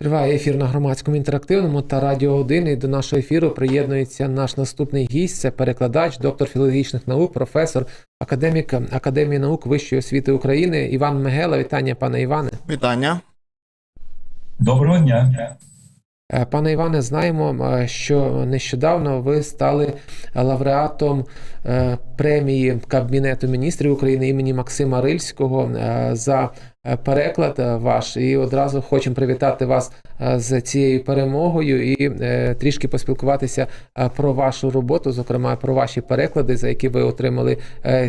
Триває ефір на громадському інтерактивному та радіо 1. І до нашого ефіру приєднується наш наступний гість. Це перекладач, доктор філологічних наук, професор, академік Академії наук Вищої освіти України Іван Мегела. Вітання, пане Іване. Вітання. Доброго дня. Е, Пане Іване, знаємо, е, що нещодавно ви стали лауреатом е, премії Кабінету міністрів України імені Максима Рильського за переклад ваш. І одразу хочемо привітати вас з цією перемогою і трішки поспілкуватися про вашу роботу, зокрема про ваші переклади, за які ви отримали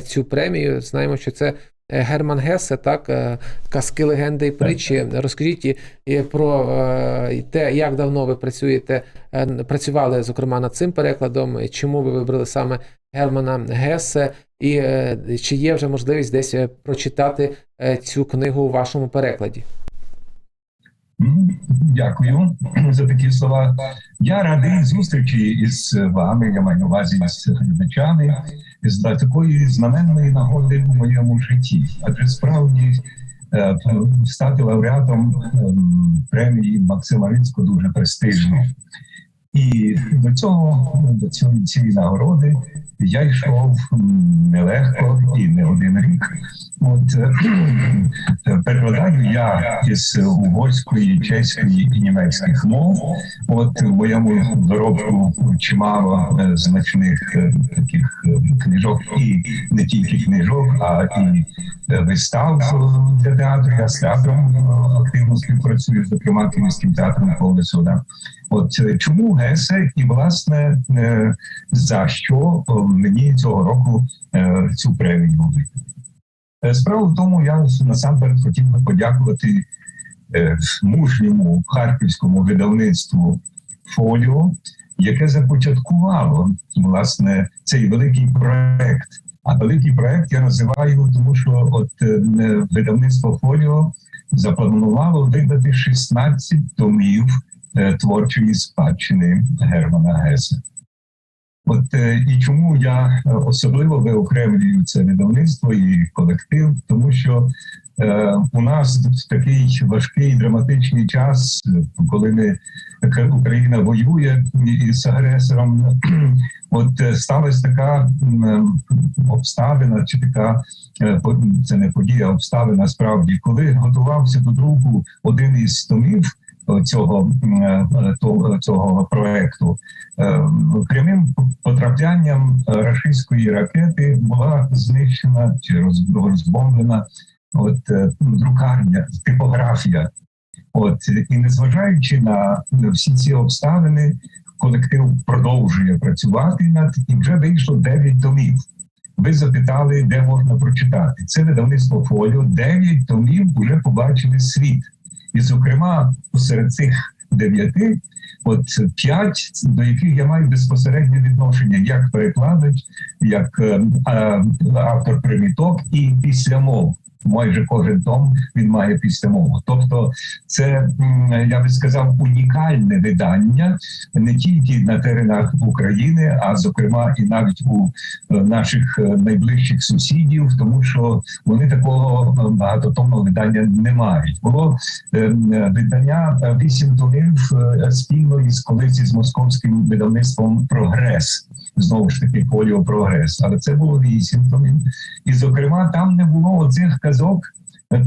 цю премію. Знаємо, що це. Е, Герман Гесе, так, е, казки, легенди і притчі. Розкажіть про е, те, як давно ви працюєте, працювали, зокрема, над цим перекладом, чому ви вибрали саме Германа Гесе, і чи є вже можливість десь прочитати цю книгу у вашому перекладі? М, Дякую за такі слова. Я радий зустрічі із вами. Я маю на увазі з глядачами з такої знаменної нагоди в моєму житті. Адже справді е, стати лауреатом ем, премії Максима Ринського дуже престижно. І до цього до цієї цієї нагороди я йшов нелегко і не один рік. От е, перекладаю я із угорської, чеської і німецьких мов. От в моєму доробку чимало е, значних е, таких книжок, і не тільки книжок, а і вистав для театру. Я з театром активно співпрацюю, зокрема Київським театром Колесода. От чому Гесе і власне е, за що е, мені цього року е, цю премію вибили? Е, Справа в тому, я насамперед хотів би подякувати мужньому харківському видавництву Фоліо, яке започаткувало власне цей великий проект. А великий проект я називаю, тому що от видавництво Фоліо запланувало видати 16 томів творчої спадщини Германа Геса. От е, і чому я е, особливо виокремлюю це видавництво і колектив, тому що е, у нас в такий важкий драматичний час, е, коли ми Україна воює із агресором, от е, сталася така е, обставина, чи така е, це не подія, обставина справді, коли готувався до друку один із томів цього, е, цього проекту. Е, прямим потраплянням рашистської ракети була знищена чи роз- розбомблена от е, друкарня, типографія. От і незважаючи на всі ці обставини, колектив продовжує працювати над і вже вийшло 9 томів. Ви запитали, де можна прочитати. Це видавництво фоліо. 9 томів вже побачили світ. І, зокрема, серед цих дев'яти, от п'ять, до яких я маю безпосереднє відношення, як перекладач, як е, е, автор приміток і післямов. Майже кожен том він має післямову. Тобто, це я би сказав унікальне видання не тільки на теренах України, а зокрема і навіть у е, наших е, найближчих сусідів, тому що вони такого е, багатотомного видання не мають. Було видання вісім томів спільно із колись із московським видавництвом Прогрес. Знову ж таки, поліо прогрес, але це було вісім томів. І, зокрема, там не було оцих казок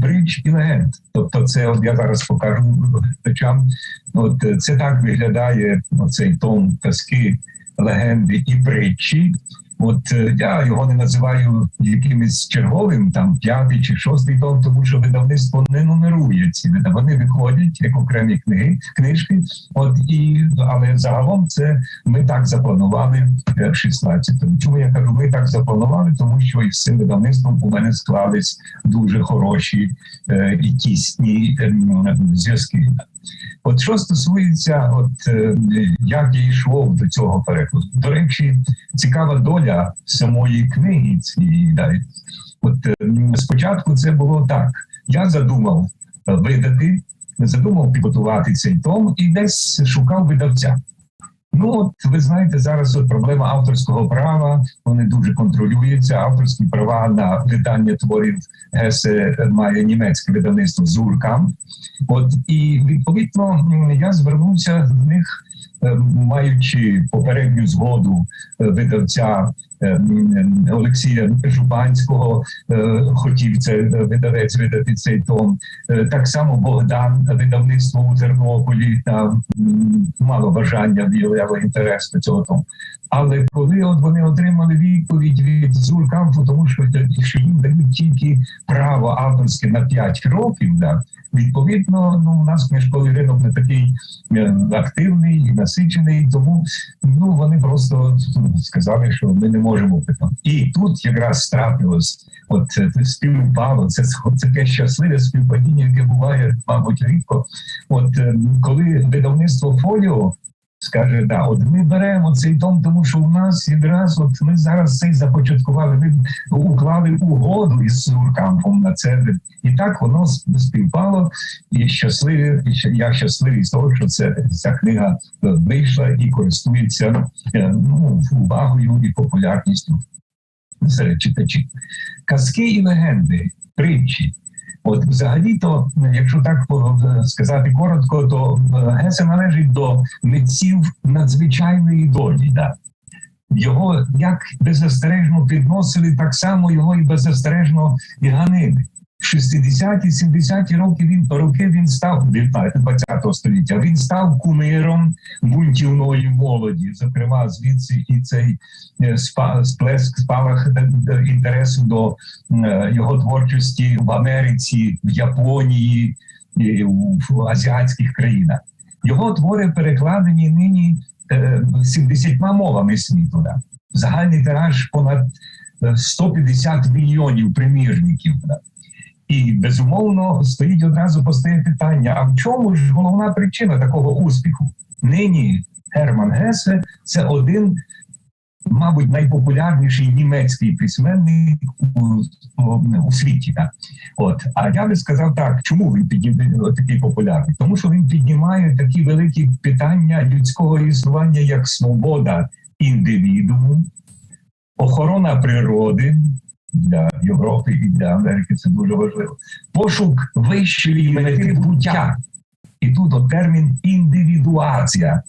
притч і легенд. Тобто, це от я зараз покажу глядачам. От е, це так виглядає оцей том казки, легенди і притчі. От е, я його не називаю якимось черговим, там п'ятий чи шостий том, тому що видавництво не нумерує ці вида. Вони виходять як окремі книги, книжки. От і але загалом це ми так запланували е, 16 Чому я кажу, ми так запланували, тому що із цим видавництвом у мене склались дуже хороші е, і тісні ем, зв'язки. От що стосується, от е, як я йшов до цього перекладу, до речі, цікава доля самої книги цієї. Да. От е, спочатку це було так: я задумав е, видати, задумав підготувати цей том і десь шукав видавця. Ну, от ви знаєте, зараз от проблема авторського права вони дуже контролюються. Авторські права на видання творів Гесе має німецьке видавництво Зуркам. От і відповідно я звернувся до них, маючи попередню згоду е, видавця е, Олексія Жупанського, е, хотів це е, видавець видати цей том. Е, Так само Богдан, видавництво у Тернополі, там мало бажання виявляло інтерес до цього тому. Але коли от вони отримали відповідь від Зуркамфу, тому що, що їм дають тільки право авторське на 5 років, да, відповідно, ну у нас книжковий ринок не такий е, активний і насичений, тому ну вони просто сказали, що ми не можемо питати. І тут якраз трапилось, от е, співпало, це це таке щасливе співпадіння, яке буває, мабуть, рідко. От е, коли видавництво фоліо скаже, да, от ми беремо цей том, тому що у нас якраз от ми зараз цей започаткували. Ми уклали угоду із Суркампом на це, і так воно співпало. І щасливі, і я щасливий з того, що це ця книга вийшла і користується е, ну, увагою і популярністю серед читачів. Казки і легенди, притчі. От взагалі-то, якщо так е, сказати коротко, то е, Гесе належить до митців надзвичайної долі. Да. Його як беззастережно підносили, так само його і беззастережно і ганили. В 60-ті, 70-ті роки він роки він став 20 століття. Він став кумиром бунтівної молоді. Зокрема, звідси і цей е, сплеск спалах е, е, інтересу до його творчості в Америці, в Японії, і в азіатських країнах. Його твори перекладені нині е, 70 мовами світу. Загальний тираж понад е, 150 мільйонів примірників. Да. І безумовно стоїть одразу постає питання: а в чому ж головна причина такого успіху? Нині Герман Гесе це один, мабуть, найпопулярніший німецький письменник у, у, світі. Так? От, а я би сказав так, чому він піднімає такий популярний? Тому що він піднімає такі великі питання людського існування, як свобода індивідуму, охорона природи. Для Європи і для Америки це дуже важливо. Пошук вищої мети буття. І тут от термін індивідуація.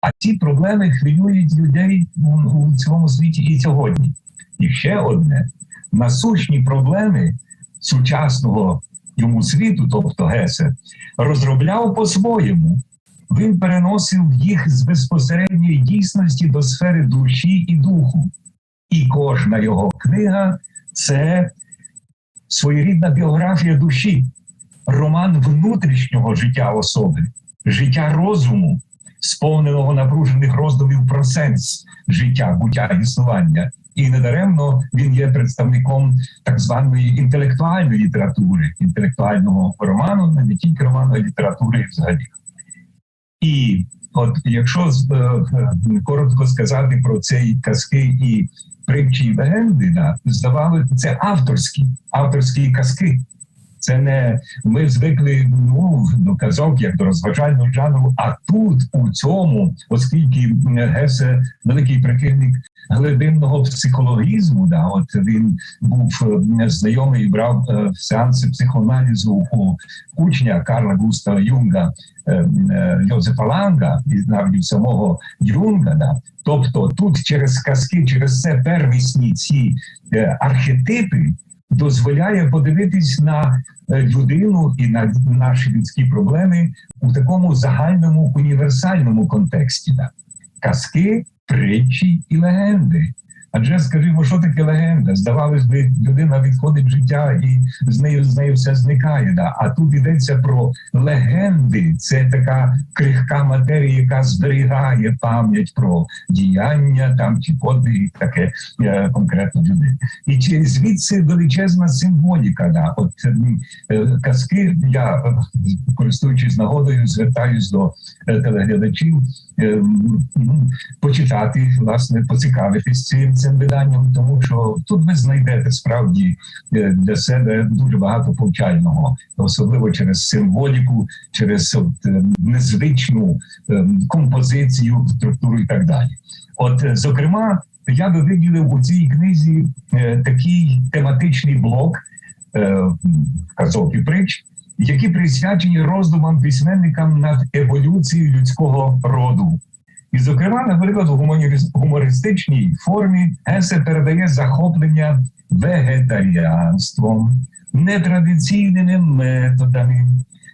А ці проблеми хвилюють людей у, цьому світі і сьогодні. І ще одне: насущні проблеми сучасного йому світу, тобто Гесе, розробляв по-своєму. Він переносив їх з безпосередньої дійсності до сфери душі і духу. І кожна його книга це своєрідна біографія душі, роман внутрішнього життя особи, життя розуму, сповненого напружених роздумів про сенс життя, буття існування. І недаремно він є представником так званої інтелектуальної літератури, інтелектуального роману, не тільки роману, а літератури взагалі. І от якщо е, е, коротко сказати про ці казки і притчі і легенди, да, здавали це авторські, авторські казки. Це не ми звикли ну, до казок як до розважального жанру. А тут у цьому, оскільки Гесе великий прихильник глибинного психологізму, да, от він був знайомий брав е, сеанси психоаналізу у учня Карла Густава Юнга е, е, Йозефа Ланга і навіть самого Юнга. Да. Тобто тут через казки, через це первісні ці архетипи дозволяє подивитись на е, людину і на наші людські проблеми у такому загальному універсальному контексті. Да. Казки, притчі і легенди. Адже скажімо, що таке легенда? Здавалось би, людина відходить в життя і з нею з нею все зникає. Да? А тут йдеться про легенди. Це така крихка матерія, яка зберігає пам'ять про діяння там чи подвиги, таке е, конкретно людини. І чи звідси величезна символіка. Да? От м, е, казки, я е, користуючись нагодою, звертаюсь до е, телеглядачів. е, Почитати, власне, поцікавитись цим. Цим виданням, тому що тут ви знайдете справді е, для себе дуже багато повчального, особливо через символіку, через е, незвичну е, композицію, структуру і так далі. От, зокрема, я би виділив у цій книзі такий тематичний блок казок і притч, які присвячені роздумам письменникам над еволюцією людського роду. І, зокрема, наприклад, у гумористичній формі Гесе передає захоплення вегетаріанством, нетрадиційними методами,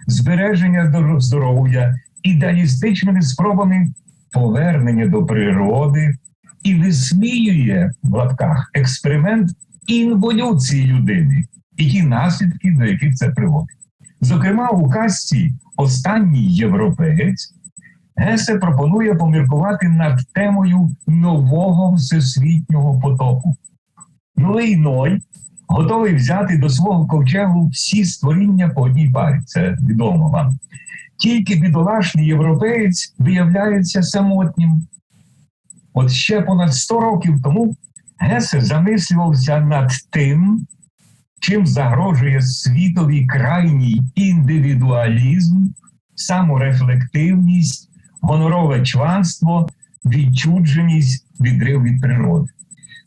збереження здоров'я, ідеалістичними спробами повернення до природи і висміює в лапках експеримент інволюції людини і ті наслідки, до яких це приводить. Зокрема, у казці Останній європеєць Гесе пропонує поміркувати над темою нового всесвітнього потоку. Новий Ной готовий взяти до свого ковчегу всі створіння по одній парі. Це відомо вам. Тільки бідолашний європеєць виявляється самотнім. От ще понад 100 років тому Гесе замислювався над тим, чим загрожує світовий крайній індивідуалізм, саморефлективність, гонорове чванство, відчудженість, відрив від природи.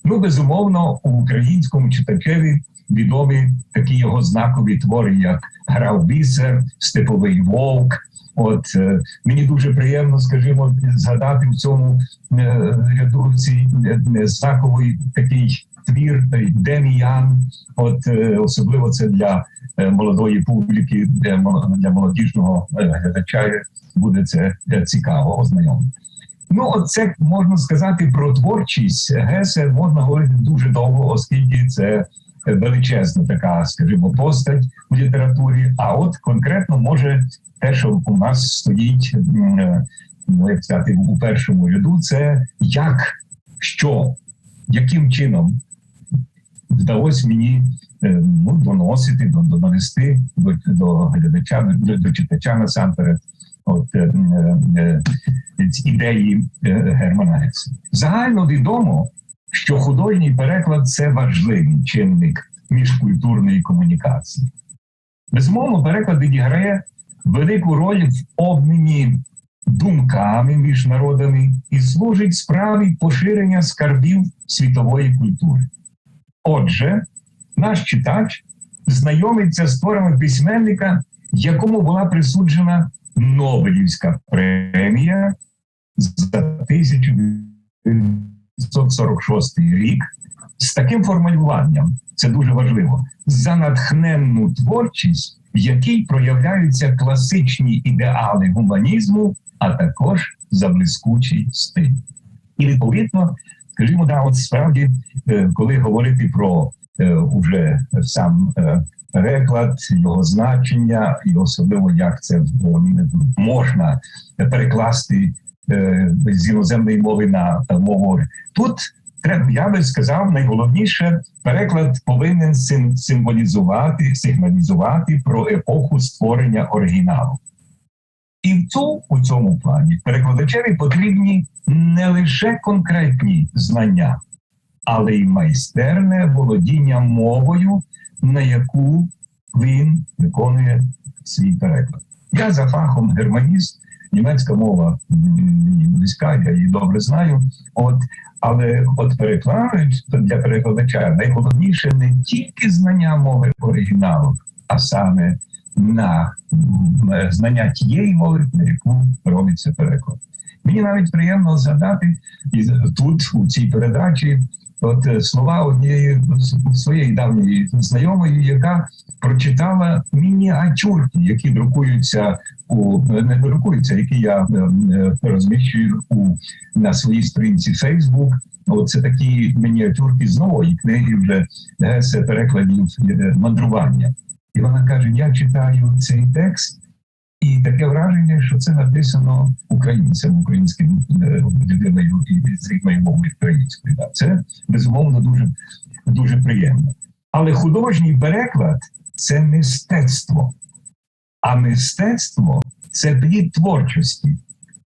Ну, безумовно, у українському читачеві відомі такі його знакові твори, як Грав бісер, Степовий вовк. От е, мені дуже приємно, скажімо, згадати в цьому е, ряду е, е, знаковий такий твір Деміян. От е, особливо це для е, молодої публіки, для, мол- для молодіжного е, глядача буде це цікаво ознайомити. Ну, от це можна сказати про творчість Гесе можна говорити дуже довго, оскільки це величезна така, скажімо, постать у літературі. А от конкретно може те, що у нас стоїть, ну як сказати, у першому ряду, це як, що, яким чином вдалося мені е, ну, доносити, до- до- донести до, до глядача, до, до читача насамперед. От е, е, е, ідеї е, Германа Гекса. Загально відомо, що художній переклад це важливий чинник міжкультурної комунікації. Безумовно, переклад відіграє велику роль в обміні думками між народами і служить справі поширення скарбів світової культури. Отже, наш читач знайомиться з творами письменника, якому була присуджена Нобелівська премія за 1946 рік з таким формулюванням, це дуже важливо, за натхненну творчість, в якій проявляються класичні ідеали гуманізму, а також за блискучий стиль. І відповідно, скажімо, да, от справді, е, коли говорити про е, уже сам е, переклад, його значення, і особливо як це можна перекласти з іноземної мови на мову. Тут треба, я би сказав, найголовніше переклад повинен сим- символізувати, сигналізувати про епоху створення оригіналу. І цю, у цьому плані перекладачеві потрібні не лише конкретні знання, але й майстерне володіння мовою, на яку він виконує свій переклад. Я за фахом германіст, німецька мова близька, я її добре знаю. От, але от перекладач для перекладача найголовніше не тільки знання мови оригіналу, а саме на знання тієї мови, на яку робиться переклад. Мені навіть приємно згадати і тут, у цій передачі, от е, слова однієї своєї давньої знайомої, яка прочитала мініатюрки, які друкуються у не друкуються, які я е, е, розміщую у на своїй сторінці Facebook. Оце такі мініатюрки з нової книги вже Гесе перекладів е, мандрування. І вона каже: Я читаю цей текст, і таке враження, що це написано українцем, українським е, людиною і з рідною мовою українською. Да. Це безумовно дуже, дуже приємно. Але художній переклад це мистецтво. А мистецтво це плід творчості,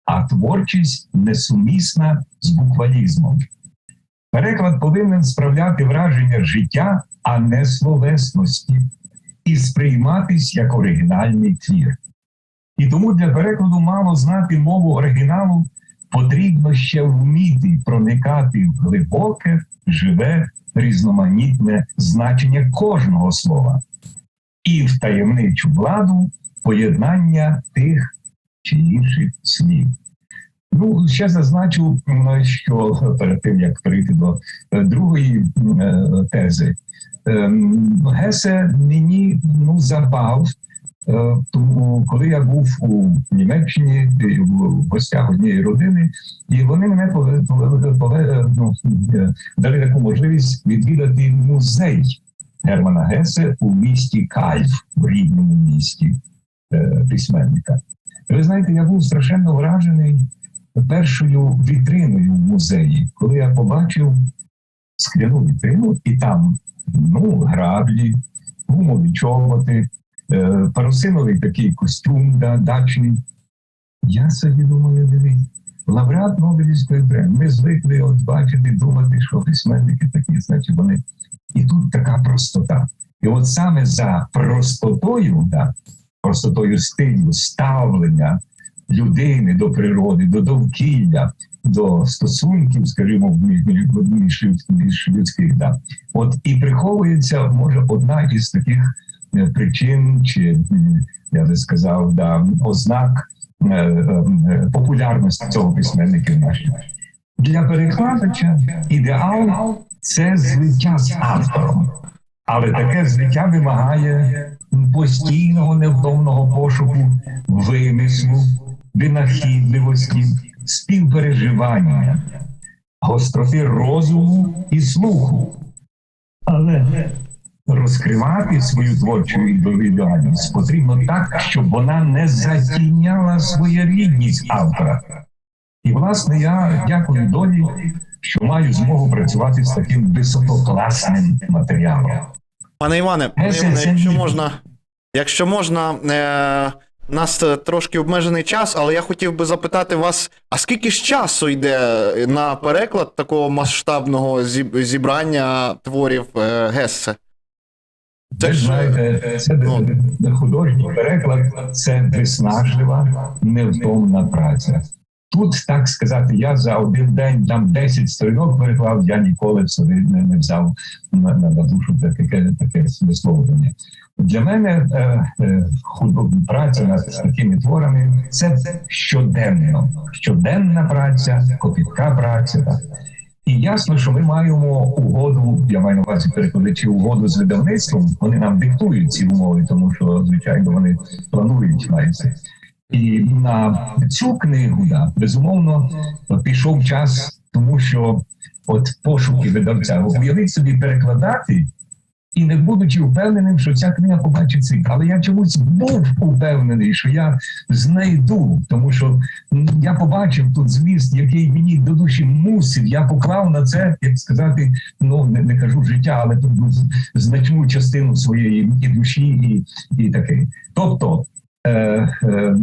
а творчість несумісна з буквалізмом. Переклад повинен справляти враження життя, а не словесності, і сприйматись як оригінальний твір. І тому для перекладу мало знати мову оригіналу, потрібно ще вміти проникати в глибоке, живе, різноманітне значення кожного слова і в таємничу владу поєднання тих чи інших слів. Ну, ще зазначу, що перед тим як перейти до е, другої е, тези, ем, Гесе мені ну запав. Е, Тому коли я був у Німеччині в гостях однієї родини, і вони мене пове- ну, дали таку можливість відвідати музей Германа Гесе у місті Кайф, в рідному місті письменника. Ви знаєте, я був страшенно вражений першою вітриною в музеї, коли я побачив скляну вітрину, і там ну, граблі, гумові чоботи, е, парусиновий такий костюм да, дачний. Я собі думаю, дивись, лауреат Нобелівської премії. Ми звикли от бачити, думати, що письменники такі, значить вони. І тут така простота. І от саме за простотою, да, простотою стилю, ставлення людини до природи, до довкілля, до стосунків, скажімо, між, між, людсь- між людських, да. от і приховується, може, одна із таких е, причин, чи я би сказав, да, ознак е, е, популярності цього письменника в нашій. Для перекладача ідеал це злиття з автором. Але таке злиття вимагає постійного невтомного пошуку вимислу, винахідливості, співпереживання, гостроти розуму і слуху. Але розкривати свою творчу індивідуальність потрібно так, щоб вона не затіняла своєрідність автора. І, власне, я дякую долі, що маю змогу працювати з таким висококласним матеріалом. Пане Іване, пане Іване, якщо можна, якщо можна, е, у нас е, трошки обмежений час, але я хотів би запитати вас: а скільки ж часу йде на переклад такого масштабного зібрання творів е, Гессе? Це ж знаєте, це ну. художній переклад, це виснажлива, невтомна праця. Тут, так сказати, я за один день там 10 сторінок переклав, я ніколи б собі не, не взяв на, на, на душу таке, таке висловлення. Для мене е, е, худо- праця над такими творами це щоденно, щоденна праця, копітка праця. Так. І ясно, що ми маємо угоду, я маю на увазі перекладачі угоду з видавництвом. Вони нам диктують ці умови, тому що звичайно вони планують майже. І на цю книгу, да, безумовно, пішов час, тому що от пошуки видавця. Уявіть собі перекладати і не будучи впевненим, що ця книга побачить світ. Але я чомусь був упевнений, що я знайду, тому що я побачив тут зміст, який мені до душі мусив. Я поклав на це, як сказати, ну не, не кажу життя, але тут ну, значну частину своєї душі, і, і таке. Тобто. Е, е,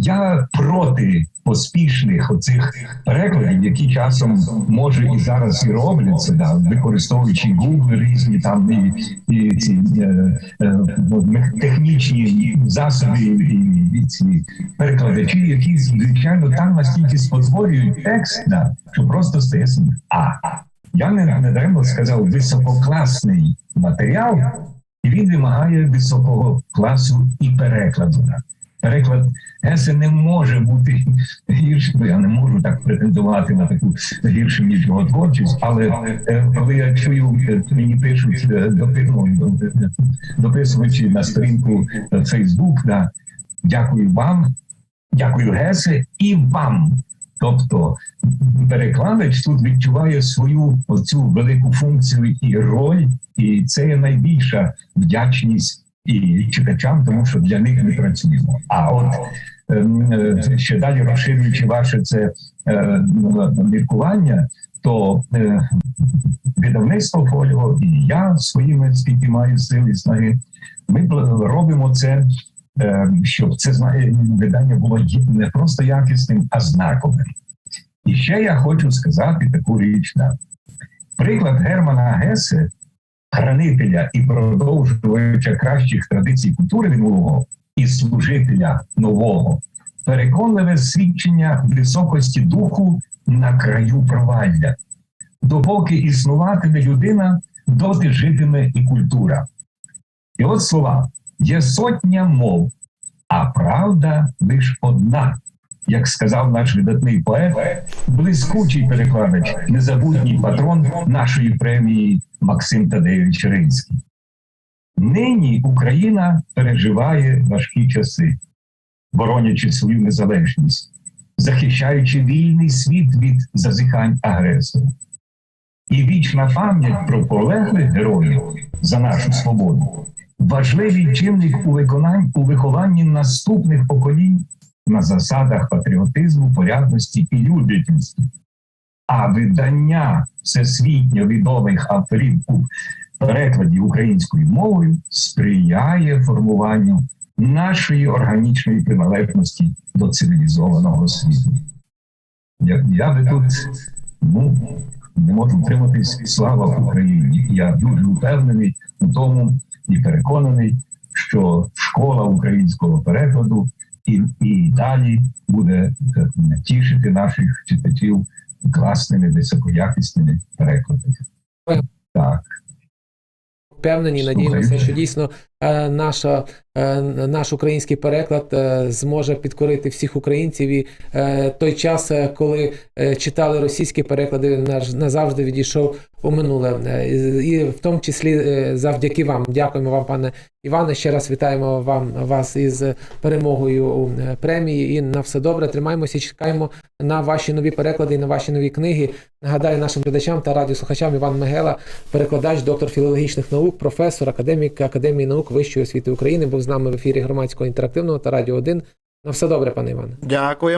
я проти поспішних оцих перекладів, які часом може і зараз і робляться, да, використовуючи Google різні там і, і ці е, е, технічні засоби, і, і ці перекладачі, які звичайно там настільки спотворюють текст, да, що просто стає. А я не, не даремно сказав висококласний матеріал, і він вимагає високого класу і перекладу. Переклад Гесе не може бути гіршим. Я не можу так претендувати на таку гіршу, ніж його творчість, але коли я чую, мені пишуть е, допи- дописуючи на сторінку Facebook, да, дякую вам, дякую Гесе і вам. Тобто перекладач тут відчуває свою оцю велику функцію і роль, і це є найбільша вдячність і читачам, тому що для них ми працюємо. А от ем, е, ще далі розширюючи ваше це е, міркування, то е, видавництво фоліо і я своїми скільки маю сил і снаги, ми робимо це, щоб це видання було не просто якісним, а знаковим. І ще я хочу сказати таку річ. Да. Приклад Германа Гесе, хранителя і продовжувача кращих традицій культури минулого і служителя нового, переконливе свідчення високості духу на краю провалля. Допоки існуватиме людина, доти житиме і культура. І от слова: є сотня мов, а правда лиш одна. Як сказав наш видатний поет, блискучий перекладач, незабутній патрон нашої премії Максим Тадеєвич Ринський. Нині Україна переживає важкі часи, боронячи свою незалежність, захищаючи вільний світ від зазіхань агресора. І вічна пам'ять про полеглих героїв за нашу свободу важливий чинник у виконанні у вихованні наступних поколінь на засадах патріотизму, порядності і людяності. А видання всесвітньо відомих авторів у перекладі українською мовою сприяє формуванню нашої органічної приналежності до цивілізованого світу. Я, я би тут ну, не можу втриматись слава Україні. Я дуже впевнений у тому і переконаний, що школа українського перекладу і, і далі буде е, тішити наших читачів класними високоякісними перекладами. Так. Впевнені, надіємося, що дійсно наша, е, наш український переклад е, зможе підкорити всіх українців. І е, той час, е, коли е, читали російські переклади, назавжди відійшов у минуле. Е, і- в тому числі е, завдяки вам. Дякуємо вам, пане Іване. Ще раз вітаємо вам вас із перемогою у е, премії. І на все добре. Тримаємося чекаємо на ваші нові переклади і на ваші нові книги. Нагадаю нашим глядачам та радіослухачам Іван Мегела, перекладач, доктор філологічних наук, професор, академік Академії наук Вищої освіти України, був з нами в ефірі громадського інтерактивного та радіо 1. На все добре, пане Іване. Дякую.